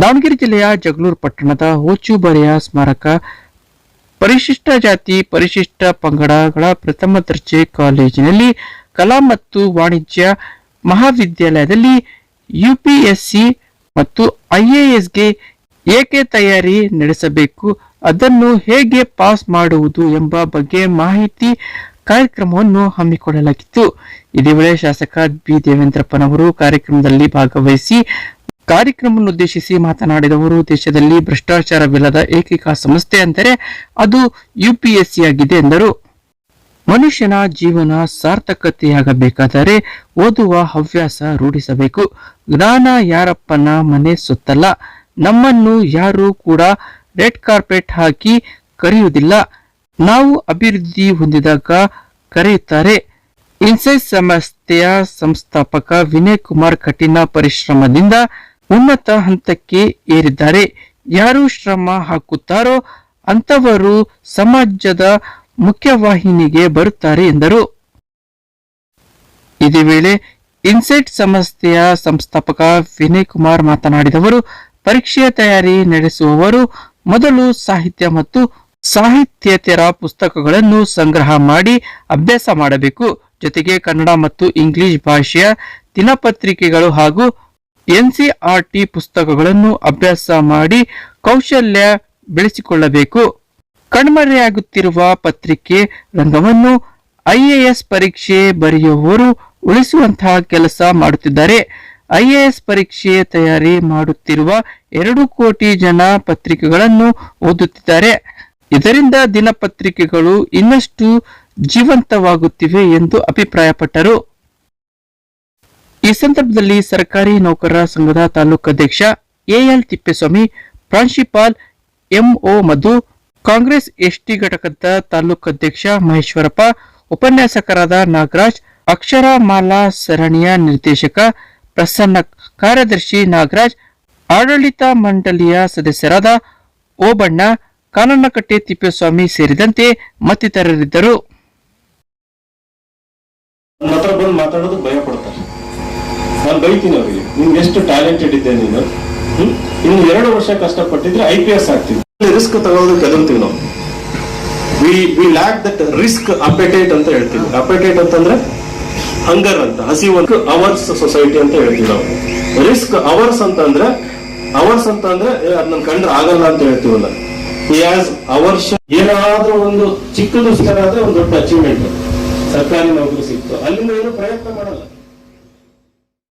ದಾವಣಗೆರೆ ಜಿಲ್ಲೆಯ ಜಗಳೂರು ಪಟ್ಟಣದ ಹೋಚುಬರೆಯ ಸ್ಮಾರಕ ಪರಿಶಿಷ್ಟ ಜಾತಿ, ಪರಿಶಿಷ್ಟ ಪಂಗಡಗಳ ಪ್ರಥಮ ದರ್ಜೆ ಕಾಲೇಜಿನಲ್ಲಿ ಕಲಾ ಮತ್ತು ವಾಣಿಜ್ಯ ಮಹಾವಿದ್ಯಾಲಯದಲ್ಲಿ ಯುಪಿಎಸ್ಸಿ ಮತ್ತು ಐಎಎಸ್ಗೆ ಏಕೆ ತಯಾರಿ ನಡೆಸಬೇಕು, ಅದನ್ನು ಹೇಗೆ ಪಾಸ್ ಮಾಡುವುದು ಎಂಬ ಬಗ್ಗೆ ಮಾಹಿತಿ ಕಾರ್ಯಕ್ರಮವನ್ನು ಹಮ್ಮಿಕೊಳ್ಳಲಾಗಿತ್ತು. ಇದೇ ವೇಳೆ ಶಾಸಕ ಬಿ ದೇವೇಂದ್ರಪ್ಪನವರು ಕಾರ್ಯಕ್ರಮದಲ್ಲಿ ಭಾಗವಹಿಸಿ ಕಾರ್ಯಕ್ರಮವನ್ನು ಉದ್ದೇಶಿಸಿ ಮಾತನಾಡಿದವರು, ದೇಶದಲ್ಲಿ ಭ್ರಷ್ಟಾಚಾರವಿಲ್ಲದ ಏಕೈಕ ಸಂಸ್ಥೆ ಅಂದರೆ ಅದು ಯುಪಿಎಸ್ಸಿ ಆಗಿದೆ ಎಂದರು. ಮನುಷ್ಯನ ಜೀವನ ಸಾರ್ಥಕತೆಯಾಗಬೇಕಾದರೆ ಓದುವ ಹವ್ಯಾಸ ರೂಢಿಸಬೇಕು. ಜ್ಞಾನ ಯಾರಪ್ಪನ ಮನೆ ಸುತ್ತಲ್ಲ. ನಮ್ಮನ್ನು ಯಾರು ಕೂಡ ರೆಡ್ ಕಾರ್ಪೆಟ್ ಹಾಕಿ ಕರೆಯುವುದಿಲ್ಲ. ನಾವು ಅಭಿವೃದ್ಧಿ ಹೊಂದಿದಾಗ ಕರೆಯುತ್ತಾರೆ. ಇನ್ಸೈಸ್ ಸಂಸ್ಥೆಯ ಸಂಸ್ಥಾಪಕ ವಿನಯ್ ಕುಮಾರ್ ಕಠಿಣ ಪರಿಶ್ರಮದಿಂದ ಉನ್ನತ ಹಂತಕ್ಕೆ ಏರಿದ್ದಾರೆ. ಯಾರು ಶ್ರಮ ಹಾಕುತ್ತಾರೋ ಅಂತವರು ಸಮಾಜದ ಮುಖ್ಯವಾಹಿನಿಗೆ ಬರುತ್ತಾರೆ ಎಂದರು. ಇದೇ ವೇಳೆ ಇನ್ಸೈಟ್ ಸಂಸ್ಥೆಯ ಸಂಸ್ಥಾಪಕ ವಿನಯ್ ಕುಮಾರ್ ಮಾತನಾಡಿದವರು, ಪರೀಕ್ಷೆಯ ತಯಾರಿ ನಡೆಸುವವರು ಮೊದಲು ಸಾಹಿತ್ಯ ಮತ್ತು ಸಾಹಿತ್ಯೇತರ ಪುಸ್ತಕಗಳನ್ನು ಸಂಗ್ರಹ ಮಾಡಿ ಅಭ್ಯಾಸ ಮಾಡಬೇಕು. ಜೊತೆಗೆ ಕನ್ನಡ ಮತ್ತು ಇಂಗ್ಲಿಷ್ ಭಾಷೆಯ ದಿನಪತ್ರಿಕೆಗಳು ಹಾಗೂ ಎನ್ಸಿಆರ್ಟಿ ಪುಸ್ತಕಗಳನ್ನು ಅಭ್ಯಾಸ ಮಾಡಿ ಕೌಶಲ್ಯ ಬೆಳೆಸಿಕೊಳ್ಳಬೇಕು. ಕಣ್ಮರೆಯಾಗುತ್ತಿರುವ ಪತ್ರಿಕೆ ರಂಗವನ್ನು ಐಎಎಸ್ ಪರೀಕ್ಷೆ ಬರೆಯುವವರು ಉಳಿಸುವಂತಹ ಕೆಲಸ ಮಾಡುತ್ತಿದ್ದಾರೆ. ಐಎಎಸ್ ಪರೀಕ್ಷೆ ತಯಾರಿ ಮಾಡುತ್ತಿರುವ ಎರಡು ಕೋಟಿ ಜನ ಪತ್ರಿಕೆಗಳನ್ನು ಓದುತ್ತಿದ್ದಾರೆ. ಇದರಿಂದ ದಿನಪತ್ರಿಕೆಗಳು ಇನ್ನಷ್ಟು ಜೀವಂತವಾಗುತ್ತಿವೆ ಎಂದು ಅಭಿಪ್ರಾಯಪಟ್ಟರು. ಈ ಸಂದರ್ಭದಲ್ಲಿ ಸರ್ಕಾರಿ ನೌಕರರ ಸಂಘದ ತಾಲೂಕು ಅಧ್ಯಕ್ಷ ಎಎಲ್ ತಿಪ್ಪೇಸ್ವಾಮಿ, ಪ್ರಾಂಶುಪಾಲ್ ಎಂಒ ಮಧು, ಕಾಂಗ್ರೆಸ್ ಎಸ್ಟಿ ಘಟಕದ ತಾಲೂಕು ಅಧ್ಯಕ್ಷ ಮಹೇಶ್ವರಪ್ಪ, ಉಪನ್ಯಾಸಕರಾದ ನಾಗರಾಜ್, ಅಕ್ಷರಮಾಲಾ ಸರಣಿಯ ನಿರ್ದೇಶಕ ಪ್ರಸನ್ನ, ಕಾರ್ಯದರ್ಶಿ ನಾಗರಾಜ್, ಆಡಳಿತ ಮಂಡಳಿಯ ಸದಸ್ಯರಾದ ಓಬಣ್ಣ, ಕಾನನಕಟ್ಟೆ ತಿಪ್ಪೇಸ್ವಾಮಿ ಸೇರಿದಂತೆ ಮತ್ತಿತರರಿದ್ದರು. ಮಾತಾಡೋದು ಭಯ ನಾನು ಬೈತೀನಿ ಅವರಿಗೆ. ನಿಮ್ಗೆ ಎಷ್ಟು ಟ್ಯಾಲೆಂಟೆಡ್ ಇದ್ದೆ ನೀನು? ಹ್ಮ್? ಇನ್ನು ಎರಡು ವರ್ಷ ಕಷ್ಟಪಟ್ಟಿದ್ರೆ ಐ ಪಿ ಎಸ್ ಆಗ್ತೀವಿ ರಿಸ್ಕ್ ತಗೊಳೋದು ಎದುರ್ತೀವಿ ನಾವು we we lack that risk appetite ಅಂತ ಹೇಳ್ತೀವಿ. ಅಪೆಟೈಟ್ ಅಂತಂದ್ರೆ ಹಂಗರ್ ಅಂತ ಹಸಿವಂತ ಅವರ್ಸ್ ಸೊಸೈಟಿ ಅಂತ ಹೇಳ್ತೀವಿ ನಾವು. ರಿಸ್ಕ್ ಅವರ್ಸ್ ಅಂತಂದ್ರೆ ಅವರ್ಸ್ ಅಂತಂದ್ರೆ ಅಂದ್ರೆ ಅದ್ ನನ್ ಕಂಡ್ರೆ ಆಗಲ್ಲ ಅಂತ ಹೇಳ್ತೀವಲ್ಲ ಅವರ್ಸ್ ಏನಾದ್ರೂ ಒಂದು ಚಿಕ್ಕದು ಆದ್ರೆ ಒಂದು ದೊಡ್ಡ ಅಚೀವ್ಮೆಂಟ್ ಸರ್ಕಾರಿ ನೌಕರಿ ಸಿಕ್ತು. ಅಲ್ಲಿಂದ ಏನು ಪ್ರಯತ್ನ ಮಾಡಲ್ಲ.